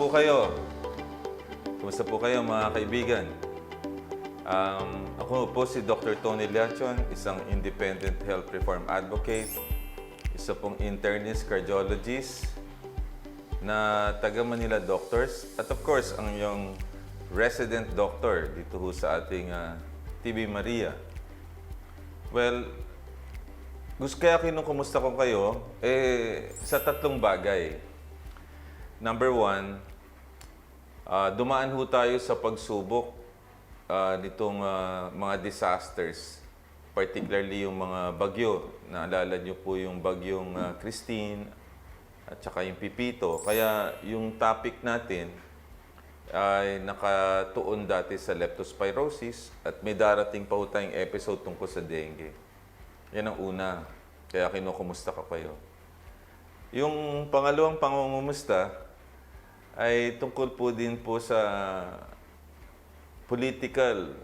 Po kayo? Kumusta po kayo mga kaibigan? Um, ako po si Dr. Tony Liachon, isang independent health reform advocate, isa pong internist cardiologist na taga Manila Doctors at of course ang iyong resident doctor dito ho sa ating ah, TB Maria. Well, gusto kaya kinukumusta ko kayo eh sa tatlong bagay. Number one, ah, dumaan ho tayo sa pagsubok ah, nitong ah, mga disasters, particularly yung mga bagyo. Naalala niyo po yung bagyong ah, Christine at saka yung Pipito. Kaya yung topic natin ay nakatuon dati sa leptospirosis at may darating pa ho tayong episode tungkol sa dengue. Yan ang una. Kaya kinukumusta ka kayo. Yung pangalawang pangungumusta ay tungkol po din po sa political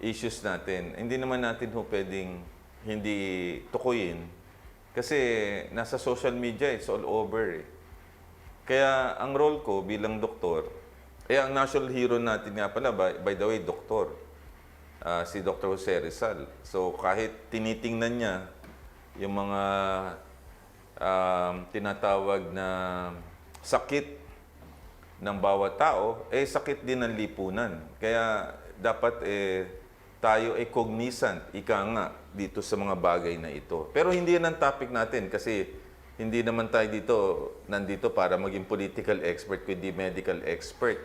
issues natin. Hindi naman natin ho pwedeng hindi tukuyin kasi nasa social media, it's all over eh. Kaya ang role ko bilang doktor, eh ang national hero natin nga pala, by, by the way, doktor, ah, si Dr. Jose Rizal. So kahit tinitingnan niya yung mga um, tinatawag na sakit ng bawat tao, eh sakit din ng lipunan. Kaya dapat eh tayo ay cognizant, ika nga, dito sa mga bagay na ito. Pero hindi yan ang topic natin kasi hindi naman tayo dito, nandito para maging political expert, kundi medical expert.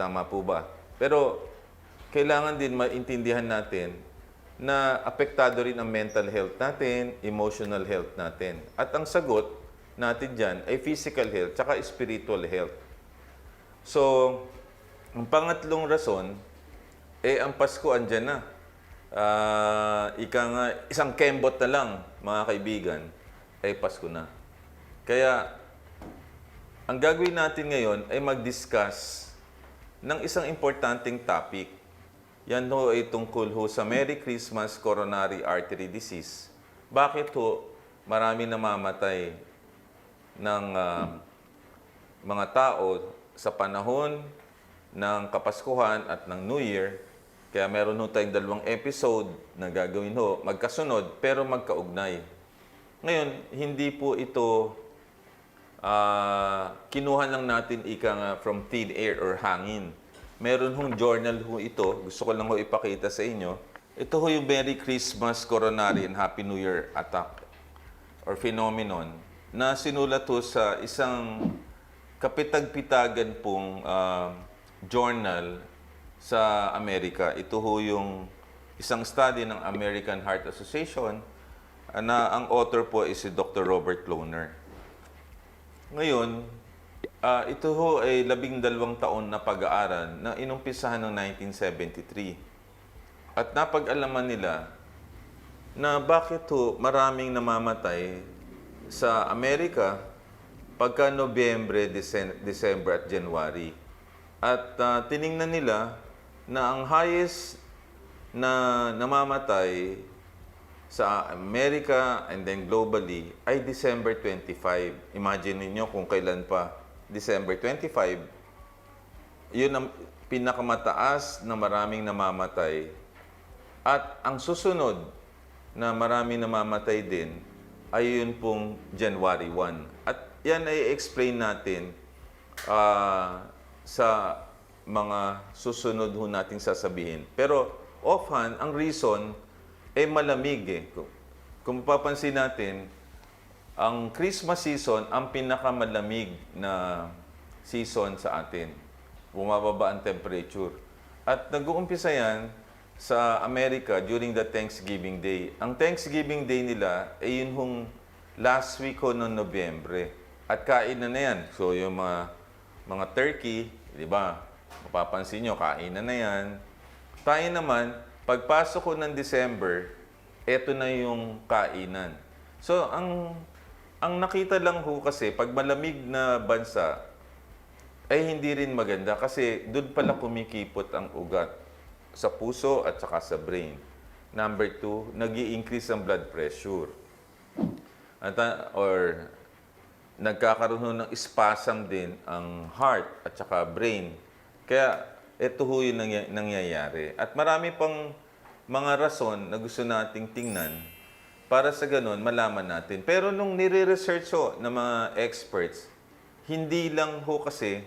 Tama po ba? Pero kailangan din maintindihan natin na apektado rin ang mental health natin, emotional health natin. At ang sagot natin dyan ay physical health, tsaka spiritual health. So, ang pangatlong rason, eh ang Pasko andyan na. Ah, ika nga, isang kembot na lang, mga kaibigan, ay Pasko na. Kaya, ang gagawin natin ngayon ay mag-discuss ng isang importanteng topic. Yan ho ay tungkol ho sa Merry Christmas Coronary Artery Disease. Bakit ho marami namamatay ng ah, mga tao sa panahon ng Kapaskuhan at ng New Year. Kaya meron ho tayong dalawang episode na gagawin ho, magkasunod pero magkaugnay. Ngayon, hindi po ito ah, kinuha lang natin ika nga from thin air or hangin. Meron hong journal ho ito, gusto ko lang ho ipakita sa inyo. Ito ho yung Merry Christmas Coronary and Happy New Year Attack or phenomenon na sinulat ho sa isang kapitag-pitagan pong ah, journal sa Amerika. Ito ho yung isang study ng American Heart Association ah, na ang author po is si Dr. Robert Lohner. Ngayon, ah, ito ho ay labing dalawang taon na pag-aaral na inumpisahan ng 1973. At napag-alaman nila na bakit ho maraming namamatay sa Amerika pagka Nobyembre, Dece- December at January. At ah, tiningnan nila na ang highest na namamatay sa Amerika and then globally ay December 25. Imagine niyo kung kailan pa December 25. Yun ang pinakamataas na maraming namamatay. At ang susunod na maraming namamatay din ay yun pong January 1. At yan ay explain natin ah, sa mga susunod ho nating sasabihin. Pero offhand, ang reason ay malamig eh. Kung, kung mapapansin natin, ang Christmas season ang pinakamalamig na season sa atin. Bumababa ang temperature. At nag-uumpisa yan sa Amerika during the Thanksgiving Day. Ang Thanksgiving Day nila ay yun hong last week ho ng Nobyembre. At kain na yan. So yung mga, mga turkey, di ba? Mapapansin nyo, kain na na yan. Tayo naman, pagpasok ko ng December, eto na yung kainan. So, ang ang nakita lang ho kasi, pag malamig na bansa, ay hindi rin maganda kasi doon pala kumikipot ang ugat sa puso at saka sa brain. Number two, nag increase ang blood pressure. At, ah, or nagkakaroon ng spasm din ang heart at saka brain. Kaya ito ho yung nangya- nangyayari. At marami pang mga rason na gusto nating tingnan para sa ganun malaman natin. Pero nung nire-research ho ng mga experts, hindi lang ho kasi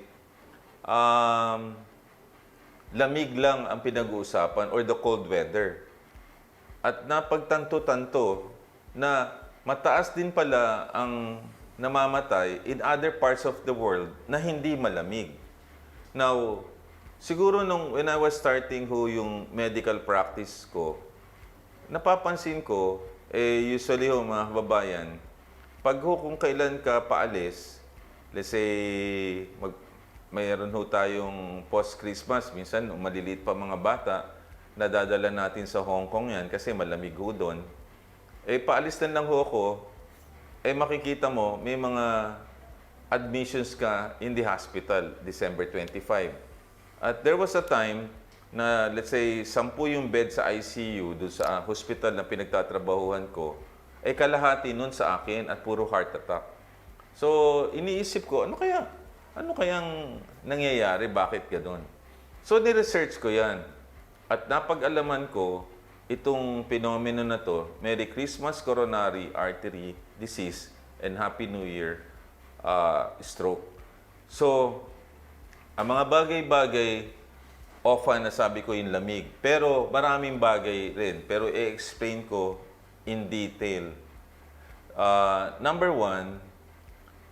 um, lamig lang ang pinag-uusapan or the cold weather. At napagtanto-tanto na mataas din pala ang namamatay in other parts of the world na hindi malamig. Now, siguro nung when I was starting ho yung medical practice ko, napapansin ko, eh, usually ho mga kababayan, pag ho kung kailan ka paalis, let's say, mag, mayroon ho tayong post-Christmas, minsan maliliit pa mga bata, nadadala natin sa Hong Kong yan kasi malamig ho doon. Eh, paalis na lang ho ako, eh makikita mo, may mga admissions ka in the hospital, December 25. At there was a time na, let's say, sampu yung bed sa ICU doon sa hospital na pinagtatrabahuhan ko, eh kalahati nun sa akin at puro heart attack. So, iniisip ko, ano kaya? Ano kayang nangyayari? Bakit gano'n? So, ni-research ko yan. At napag-alaman ko, itong phenomena na to, Merry Christmas Coronary Artery Disease and Happy New Year uh, Stroke. So, ang mga bagay-bagay, often nasabi ko yung lamig. Pero maraming bagay rin. Pero i-explain ko in detail. Uh, number one,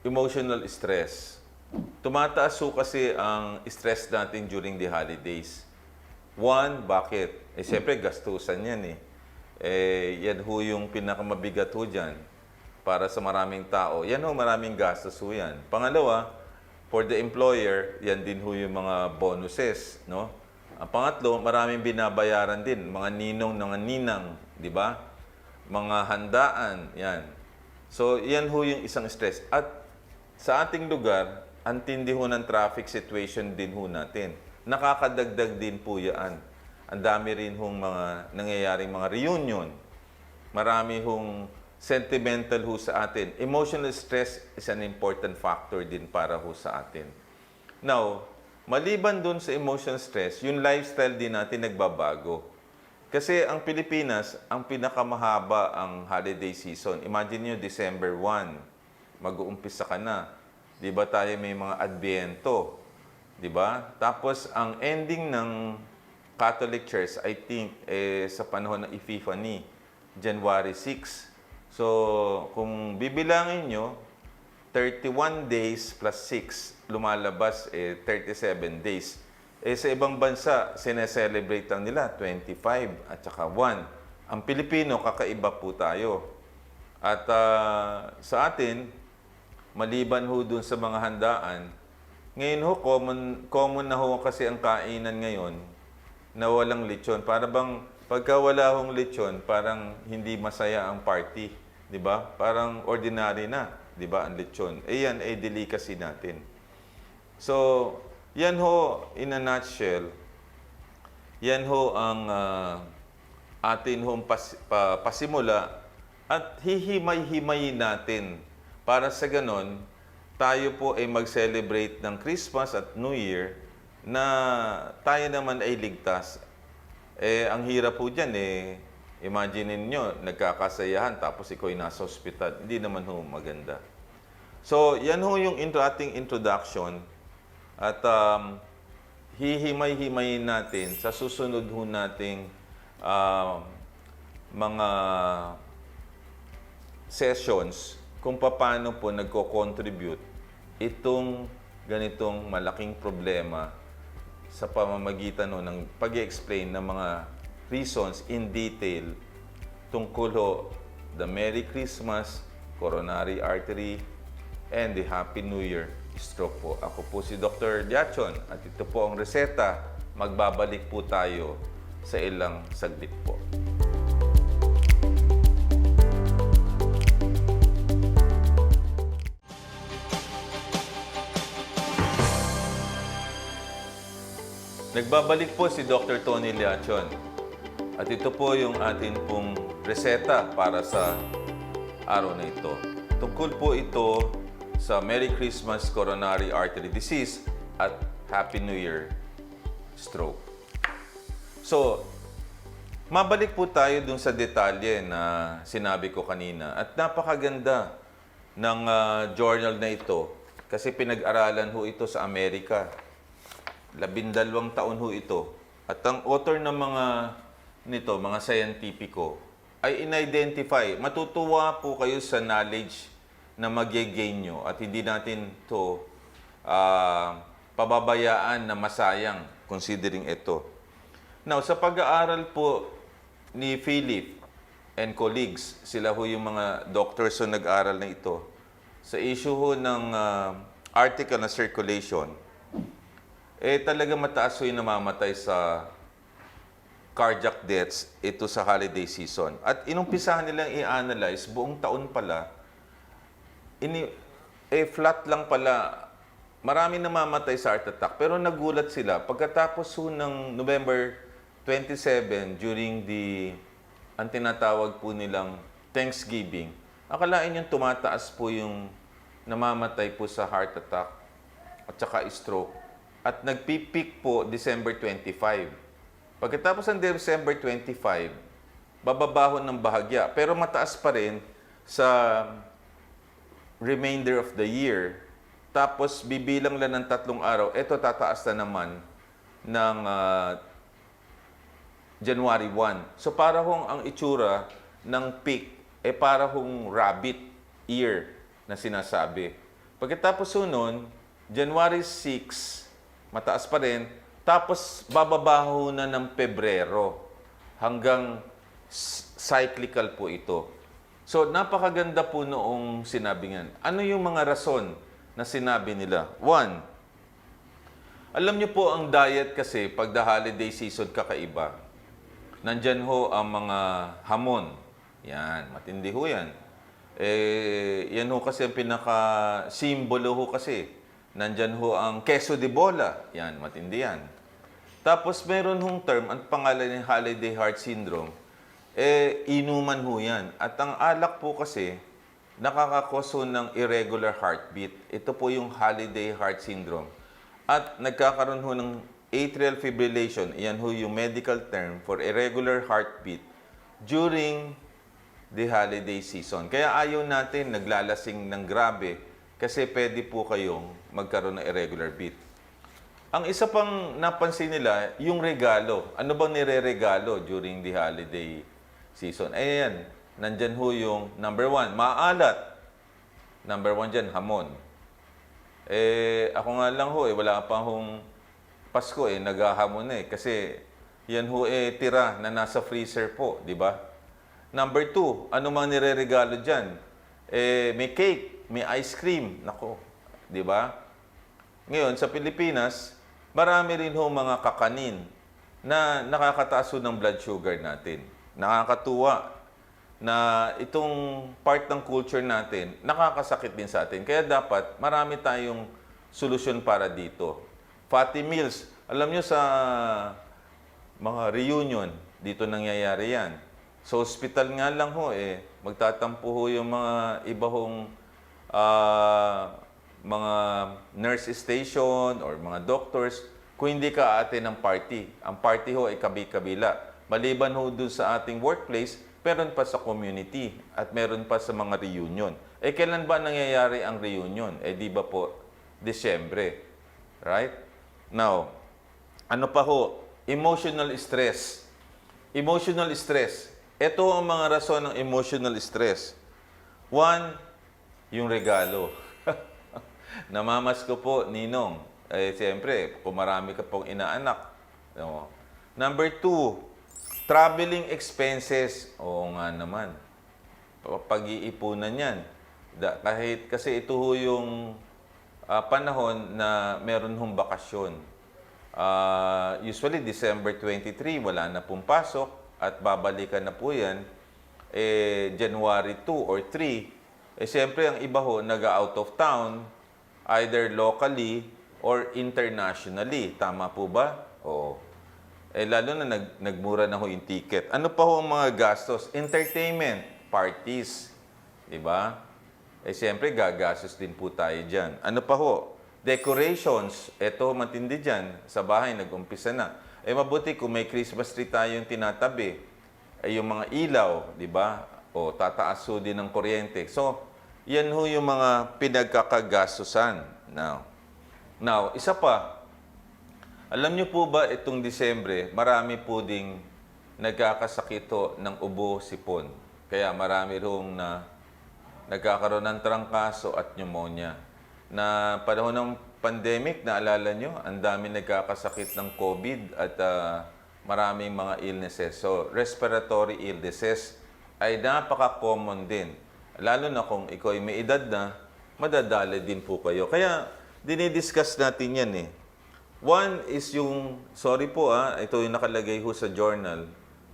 emotional stress. Tumataas ho kasi ang stress natin during the holidays. One, bakit? Eh, siyempre, gastusan yan eh. Eh, yan ho yung pinakamabigat ho dyan para sa maraming tao. Yan ho, maraming gastos ho yan. Pangalawa, for the employer, yan din ho yung mga bonuses, no? Ang pangatlo, maraming binabayaran din, mga ninong ng ninang, di ba? Mga handaan, yan. So, yan ho yung isang stress. At sa ating lugar, ang tindi ho ng traffic situation din ho natin. Nakakadagdag din po yan. Ang dami rin hong mga nangyayaring mga reunion. Marami hong sentimental ho sa atin. Emotional stress is an important factor din para ho sa atin. Now, maliban dun sa emotional stress, yung lifestyle din natin nagbabago. Kasi ang Pilipinas, ang pinakamahaba ang holiday season. Imagine nyo, December 1, mag-uumpisa ka na. Di ba tayo may mga Adviento? Di ba? Tapos, ang ending ng Catholic Church, I think, eh, sa panahon ng Epiphany, January 6. So, kung bibilangin nyo, 31 days plus 6, lumalabas eh, 37 days. Eh, sa ibang bansa, sineselebrate lang nila 25 at saka 1. Ang Pilipino, kakaiba po tayo. At ah, sa atin, maliban ho dun sa mga handaan, ngayon ho, common, common na ho kasi ang kainan ngayon na walang lechon. Para bang pagka wala hong lechon, parang hindi masaya ang party. Di ba? Parang ordinary na, di ba, ang lechon. Eh yan, eh delicacy natin. So, yan ho, in a nutshell, yan ho ang ah, atin hong pas, pa- pasimula at hihimay-himayin natin para sa ganon, tayo po ay mag-celebrate ng Christmas at New Year na tayo naman ay ligtas. Eh, ang hirap po dyan eh, imagine niyo nagkakasayahan tapos ikaw ay nasa hospital. Hindi naman ho maganda. So, yan ho yung intro, ating introduction. At um, hihimay-himayin natin sa susunod ho nating um, mga sessions kung paano po nagko-contribute itong ganitong malaking problema sa pamamagitan no, ng pag explain ng mga reasons in detail tungkol ho the Merry Christmas, coronary artery, and the Happy New Year stroke po. Ako po si Dr. Diachon at ito po ang reseta. Magbabalik po tayo sa ilang saglit po. Nagbabalik po si Dr. Tony Liachon. At ito po yung atin pong reseta para sa araw na ito. Tungkol po ito sa Merry Christmas Coronary Artery Disease at Happy New Year Stroke. So, mabalik po tayo dun sa detalye na sinabi ko kanina. At napakaganda ng ah, journal na ito kasi pinag-aralan ho ito sa Amerika. Labindalawang taon ho ito. At ang author ng mga nito, mga scientifico, ay in-identify. Matutuwa po kayo sa knowledge na mag-gain nyo at hindi natin to ah, pababayaan na masayang considering ito. Now, sa pag-aaral po ni Philip and colleagues, sila ho yung mga doctors na nag-aaral na ito, sa issue ho ng ah, article na circulation, eh talaga mataas ho yung namamatay sa cardiac deaths ito sa holiday season. At inumpisahan nilang i-analyze buong taon pala, ini, eh flat lang pala, marami namamatay sa heart attack. Pero nagulat sila, pagkatapos ho ng November 27, during the, ang tinatawag po nilang Thanksgiving, akalain yung tumataas po yung namamatay po sa heart attack at saka stroke. At nagpipeak po December 25. Pagkatapos ng December 25, bababaho ng bahagya. Pero mataas pa rin sa remainder of the year. Tapos bibilang lang ng tatlong araw, eto tataas na naman ng ah, January 1. So para hong ang itsura ng peak, eh para hong rabbit ear na sinasabi. Pagkatapos nun, January 6, mataas pa rin, tapos bababaho na ng Pebrero hanggang cyclical po ito. So napakaganda po noong sinabi niyan. Ano yung mga rason na sinabi nila? One, alam niyo po ang diet kasi pag the holiday season kakaiba. Nandyan ho ang mga hamon. Yan, matindi ho yan. Eh, yan ho kasi ang pinaka-simbolo ho kasi. Nandyan ho ang queso de bola. Yan, matindi yan. Tapos meron hong term, ang pangalan ng holiday heart syndrome, eh, inuman ho yan. At ang alak po kasi, nakakakoso ng irregular heartbeat. Ito po yung holiday heart syndrome. At nagkakaroon ho ng atrial fibrillation, yan ho yung medical term for irregular heartbeat during the holiday season. Kaya ayaw natin naglalasing ng grabe kasi pwede po kayong magkaroon ng irregular beat. Ang isa pang napansin nila, yung regalo. Ano bang nire-regalo during the holiday season? Ayan, nandyan ho yung number one, maalat. Number one dyan, hamon. Eh, ako nga lang ho, eh, wala pa hong Pasko eh, naghahamon na eh. Kasi yan ho eh, tira na nasa freezer po, di ba? Number two, ano mang nire-regalo dyan? Eh, may cake, may ice cream. Nako, di ba? Ngayon, sa Pilipinas, marami rin ho mga kakanin na nakakataas ng blood sugar natin. Nakakatuwa na itong part ng culture natin, nakakasakit din sa atin. Kaya dapat marami tayong solusyon para dito. Fatty meals. Alam nyo sa mga reunion, dito nangyayari yan. Sa hospital nga lang ho eh, magtatampo ho yung mga iba hong ah, mga nurse station or mga doctors kung hindi ka ate ng party. Ang party ho ay kabi-kabila. Maliban ho dun sa ating workplace, meron pa sa community at meron pa sa mga reunion. Eh, kailan ba nangyayari ang reunion? Eh, di ba po, Desyembre. Right? Now, ano pa ho? Emotional stress. Emotional stress. Ito ang mga rason ng emotional stress. One, yung regalo. Namamas ko po, Ninong. Eh, siyempre, kung marami ka pong inaanak. No? Number two, traveling expenses. Oo nga naman. Pa- Pag-iipunan yan. Da, kahit kasi ito ho yung ah, panahon na meron hong bakasyon. Ah, usually, December 23, wala na pong pasok at babalikan na po yan eh, January 2 or 3. Eh, siyempre, ang iba ho, nag-out of town, either locally or internationally. Tama po ba? Oo. Eh, lalo na nag, nagmura na ho yung ticket. Ano pa ho ang mga gastos? Entertainment, parties. Di ba? eh siyempre gagastos din po tayo dyan. Ano pa ho? Decorations, eto matindi dyan. Sa bahay, nag-umpisa na. Eh mabuti kung may Christmas tree tayong tinatabi. Eh yung mga ilaw, di ba? O tataas din ng kuryente. So, yan ho yung mga pinagkakagastusan. Now, now isa pa, alam niyo po ba itong Disyembre, marami po ding nagkakasakit ng ubo, sipon. Kaya marami hong na nagkakaroon ng trangkaso at pneumonia. Na panahon ng pandemic, naalala nyo, ang dami nagkakasakit ng COVID at ah, maraming mga illnesses. So, respiratory illnesses ay napaka-common din. Lalo na kung ikaw ay may edad na, madadali din po kayo. Kaya, dinidiscuss natin yan eh. One is yung, sorry po ah, ito yung nakalagay ho sa journal,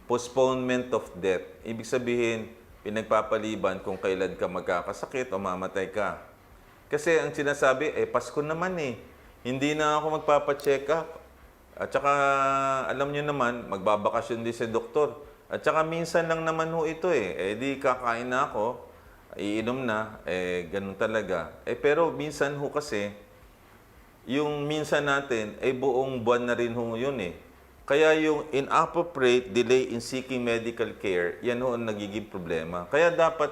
postponement of death. Ibig sabihin, pinagpapaliban kung kailan ka magkakasakit o mamatay ka. Kasi ang sinasabi, eh, Pasko naman eh. Hindi na ako magpapacheck up. At saka, alam nyo naman, magbabakasyon din si doktor. At saka minsan lang naman ho ito eh. Eh di kakain na ako, iinom na, eh ganun talaga. Eh pero minsan ho kasi, yung minsan natin, ay buong buwan na rin ho yun eh. Kaya yung inappropriate delay in seeking medical care, yan ho ang nagiging problema. Kaya dapat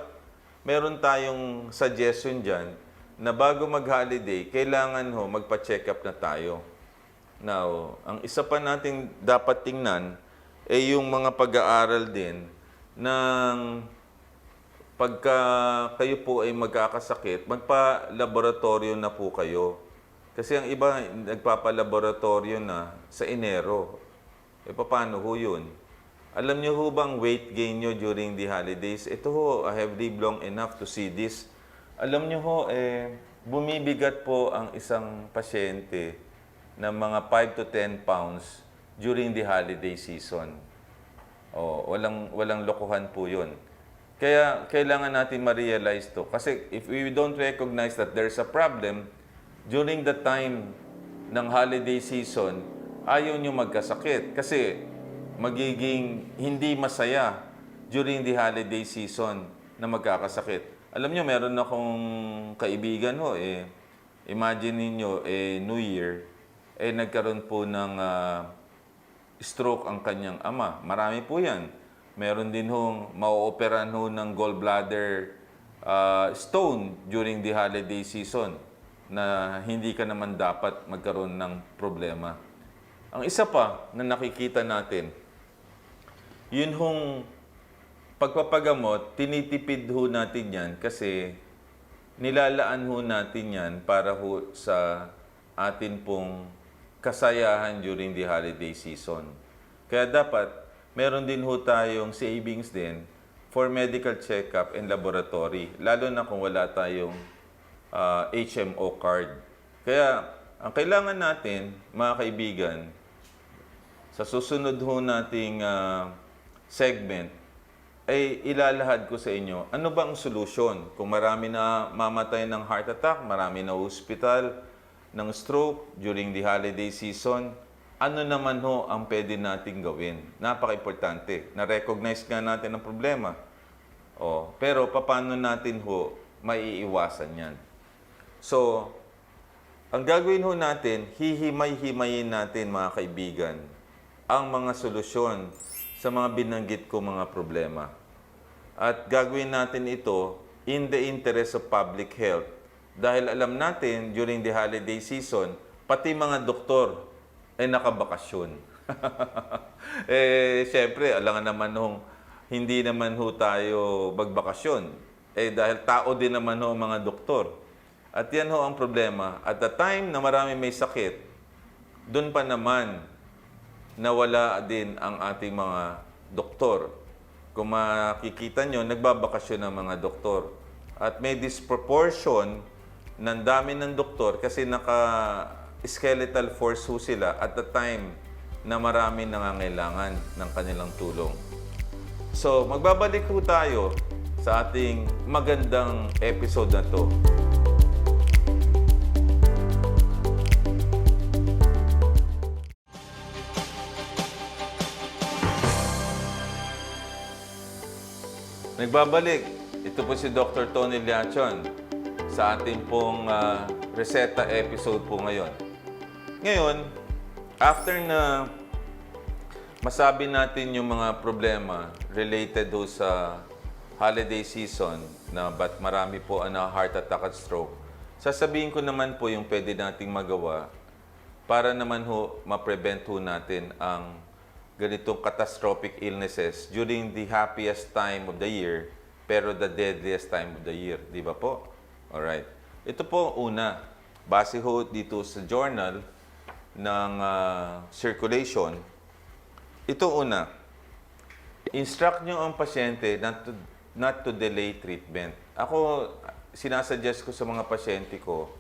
meron tayong suggestion dyan na bago mag-holiday, kailangan ho magpa-check up na tayo. Now, ang isa pa nating dapat tingnan ay yung mga pag-aaral din ng pagka kayo po ay magkakasakit, magpa-laboratorio na po kayo. Kasi ang iba, nagpapa-laboratorio na sa Enero. E paano ho yun? Alam niyo ho bang weight gain nyo during the holidays? Ito ho, I have lived long enough to see this. Alam niyo ho, eh, bumibigat po ang isang pasyente ng mga 5 to 10 pounds during the holiday season. Oh, walang walang lokohan po 'yun. Kaya kailangan natin ma-realize to kasi if we don't recognize that there's a problem during the time ng holiday season, ayaw nyo magkasakit kasi magiging hindi masaya during the holiday season na magkakasakit. Alam nyo, meron akong kaibigan ho, eh, imagine ninyo, eh, New Year, eh, nagkaroon po ng ah, stroke ang kanyang ama. Marami po yan. Meron din hong mauoperan ho ng gallbladder ah, stone during the holiday season na hindi ka naman dapat magkaroon ng problema. Ang isa pa na nakikita natin, yun hong pagpapagamot, tinitipid ho natin yan kasi nilalaan ho natin yan para ho sa atin pong kasayahan during the holiday season. Kaya dapat, meron din ho tayong savings din for medical check-up and laboratory, lalo na kung wala tayong ah, HMO card. Kaya, ang kailangan natin, mga kaibigan, sa susunod ho nating ah, segment, ay ilalahad ko sa inyo, ano ba ang solusyon? Kung marami na mamatay ng heart attack, marami na hospital, ng stroke during the holiday season, ano naman ho ang pwede nating gawin? Napaka-importante. Na-recognize nga natin ang problema. Oh, pero paano natin ho maiiwasan yan? So, ang gagawin ho natin, hihimay-himayin natin mga kaibigan, ang mga solusyon sa mga binanggit ko mga problema. At gagawin natin ito in the interest of public health. Dahil alam natin, during the holiday season, pati mga doktor ay nakabakasyon. eh, syempre, alam nga naman nung hindi naman ho tayo magbakasyon. Eh, dahil tao din naman ho ang mga doktor. At yan ho ang problema. At the time na marami may sakit, doon pa naman nawala din ang ating mga doktor. Kung makikita nyo, nagbabakasyon ang mga doktor. At may disproportion ng dami ng doktor kasi naka-skeletal force sila at the time na marami nangangailangan ng kanilang tulong. So, magbabalik ho tayo sa ating magandang episode na to. Nagbabalik. Ito po si Dr. Tony Liachon. sa ating pong ah, reseta episode po ngayon. Ngayon, after na masabi natin yung mga problema related do sa holiday season na ba't marami po na heart attack at stroke, sasabihin ko naman po yung pwede nating magawa para naman ho ma-prevent ho natin ang ganitong catastrophic illnesses during the happiest time of the year pero the deadliest time of the year. Di ba po? Alright. Ito po una, base ho dito sa journal ng ah, circulation, ito una, instruct nyo ang pasyente not to, not to delay treatment. Ako, sinasuggest ko sa mga pasyente ko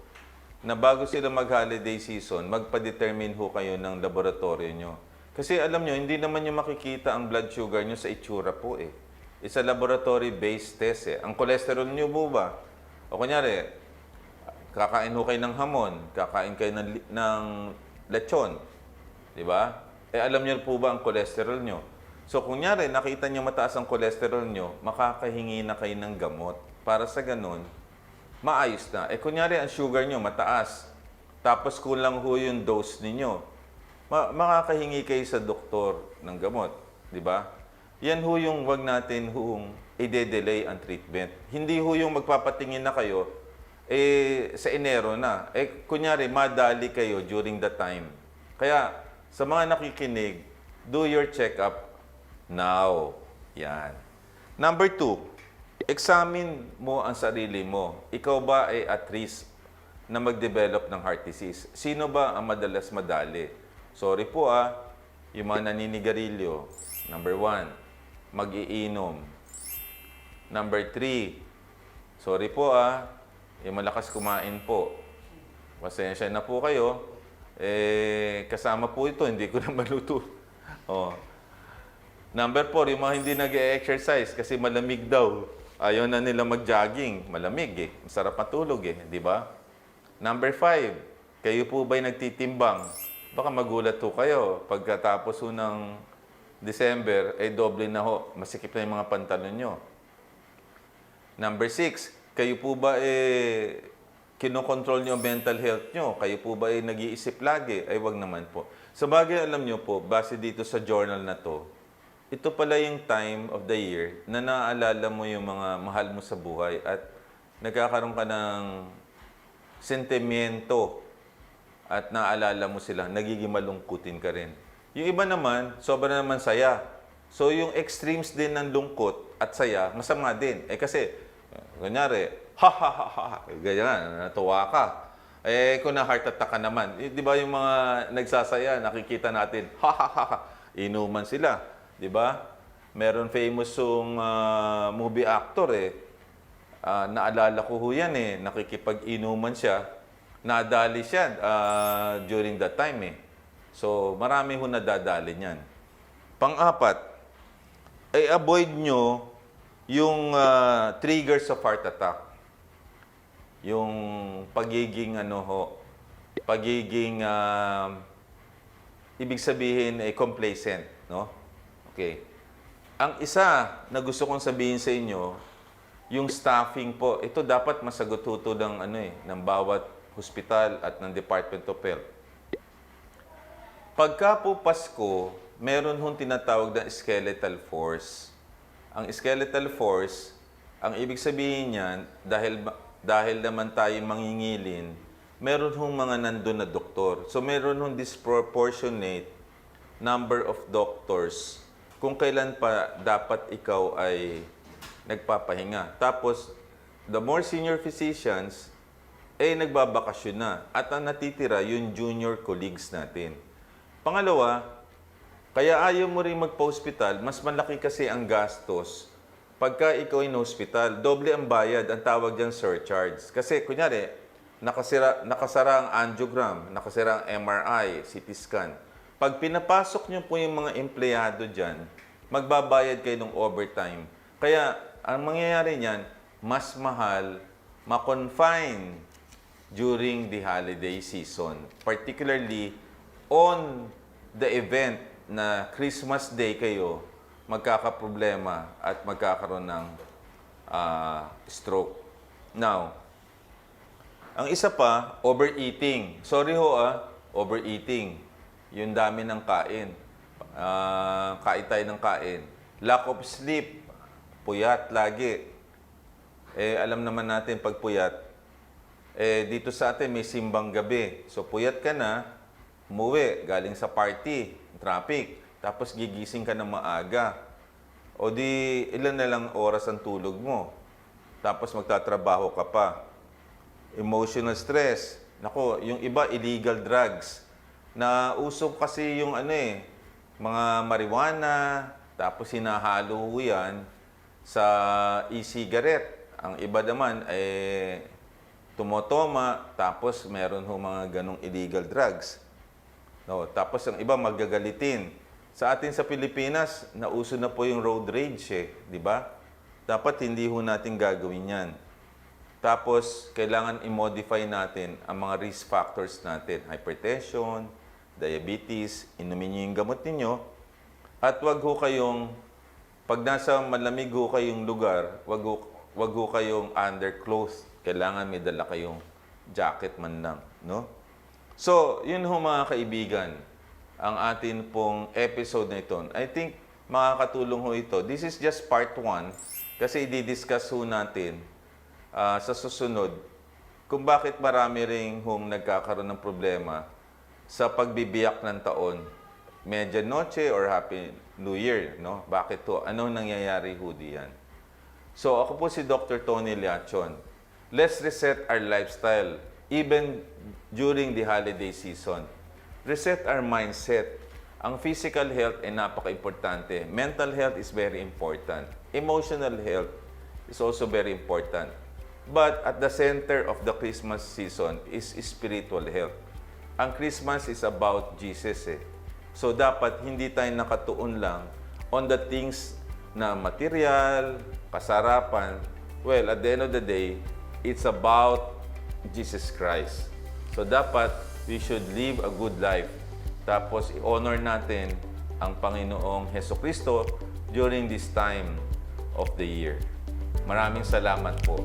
na bago sila mag-holiday season, magpa-determine ho kayo ng laboratorio nyo. Kasi alam nyo, hindi naman nyo makikita ang blood sugar nyo sa itsura po eh. It's a laboratory-based test eh. Ang cholesterol nyo po ba? O kunyari, kakain ho kayo ng hamon, kakain kayo ng, ng lechon, di ba? Eh alam niyo po ba ang cholesterol nyo? So kunyari, nakita niyo mataas ang cholesterol nyo, makakahingi na kayo ng gamot. Para sa ganun, maayos na. Eh kunyari, ang sugar nyo mataas, tapos kulang ho yung dose ninyo, ma- makakahingi kayo sa doktor ng gamot, di ba? Yan ho yung wag natin hong i-delay ang treatment. Hindi ho yung magpapatingin na kayo, eh, sa Enero na. Eh, kunyari, madali kayo during the time. Kaya, sa mga nakikinig, do your check-up now. Yan. Number two, examine mo ang sarili mo. Ikaw ba ay at risk na mag-develop ng heart disease? Sino ba ang madalas madali? Sorry po ah, yung mga naninigarilyo. Number one, mag-iinom. Number three, sorry po ah, yung malakas kumain po. Pasensya na po kayo. Eh, kasama po ito, hindi ko na maluto. Oh. Number four, yung mga hindi nag-exercise kasi malamig daw. Ayaw na nila mag-jogging. Malamig eh. Masarap matulog eh. Di ba? Number five, kayo po ba'y nagtitimbang? Baka magulat po kayo. Pagkatapos ho ng December, ay doble na ho. Masikip na yung mga pantalon nyo. Number six, kayo po ba eh kinokontrol nyo mental health nyo? Kayo po ba eh nag-iisip lagi? Ay wag naman po. Sa bagay, alam nyo po, base dito sa journal na to, ito pala yung time of the year na naaalala mo yung mga mahal mo sa buhay at nagkakaroon ka ng sentimiento at naaalala mo sila, nagiging malungkutin ka rin. Yung iba naman, sobra naman saya. So yung extremes din ng lungkot at saya, masama din. Eh kasi, kunyari, ha ha ha ha, ganyan, natuwa ka. Eh kung na-heart attack ka naman, eh, di ba yung mga nagsasaya, nakikita natin, ha ha ha inuman sila. Di ba? Meron famous yung ah, movie actor eh, Ah, naalala ko ho yan eh, nakikipag-inuman siya. Nadali siya ah, during that time eh. So, marami ho nadadali niyan. Pang-apat, ay avoid nyo yung ah, triggers of heart attack. Yung pagiging ano ho, pagiging ah, ibig sabihin ay complacent, no? Okay. Ang isa na gusto kong sabihin sa inyo, yung staffing po, ito dapat masagot to ng ano eh, ng bawat hospital at ng Department of Health. Pagka po Pasko, meron hong tinatawag na skeletal force. Ang skeletal force, ang ibig sabihin niyan, dahil, dahil naman tayo mangingilin, meron hong mga nandun na doktor. So meron hong disproportionate number of doctors kung kailan pa dapat ikaw ay nagpapahinga. Tapos, the more senior physicians, eh nagbabakasyon na. At ang natitira, yung junior colleagues natin. Pangalawa, kaya ayaw mo rin magpa-hospital, mas malaki kasi ang gastos pagka ikaw in hospital. Doble ang bayad, ang tawag dyan surcharge. Kasi kunyari, nakasira, nakasara ang angiogram, nakasira ang MRI, CT scan. Pag pinapasok nyo po yung mga empleyado dyan, magbabayad kayo ng overtime. Kaya, ang mangyayari niyan, mas mahal ma-confine during the holiday season. Particularly on the event na Christmas Day kayo, magkakaproblema at magkakaroon ng ah, stroke. Now, Ang isa pa, overeating. Sorry ho ah, overeating. Yung dami ng kain. Ah, kain tayo ng kain. Lack of sleep. Puyat lagi. Eh, alam naman natin pag puyat, eh, dito sa atin may simbang gabi. So, puyat ka na, umuwi, galing sa party, traffic, tapos gigising ka ng maaga. O di, ilan na lang oras ang tulog mo. Tapos magtatrabaho ka pa. Emotional stress. Nako, yung iba, illegal drugs. Na usok kasi yung ano eh, mga marijuana, tapos hinahalo yan sa e-cigarette. Ang iba naman, eh, tumotoma, tapos meron ho mga ganong illegal drugs. No, tapos ang iba magagalitin. Sa atin sa Pilipinas, nauso na po yung road rage eh, di ba? Dapat hindi ho natin gagawin yan. Tapos, kailangan i-modify natin ang mga risk factors natin. Hypertension, diabetes, inumin nyo yung gamot ninyo. At wag ho kayong, pag nasa malamig ho kayong lugar, wag ho, wag ho kayong underclothes. Kailangan may dala kayong jacket man lang, no? So, yun ho mga kaibigan, ang atin pong episode na ito. I think makakatulong ho ito. This is just part 1 kasi i-discuss ho natin ah, sa susunod kung bakit marami ring hong nagkakaroon ng problema sa pagbibiyak ng taon. Medianoche or Happy New Year, no? Bakit to? Anong nangyayari ho diyan? So ako po si Dr. Tony Liachon. Let's reset our lifestyle even during the holiday season. Reset our mindset. Ang physical health ay napaka-importante. Mental health is very important. Emotional health is also very important. But at the center of the Christmas season is spiritual health. Ang Christmas is about Jesus eh. So dapat hindi tayo nakatuon lang on the things na material, kasarapan. Well, at the end of the day, it's about Jesus Christ. So dapat we should live a good life. Tapos i-honor natin ang Panginoong Heso Kristo during this time of the year. Maraming salamat po.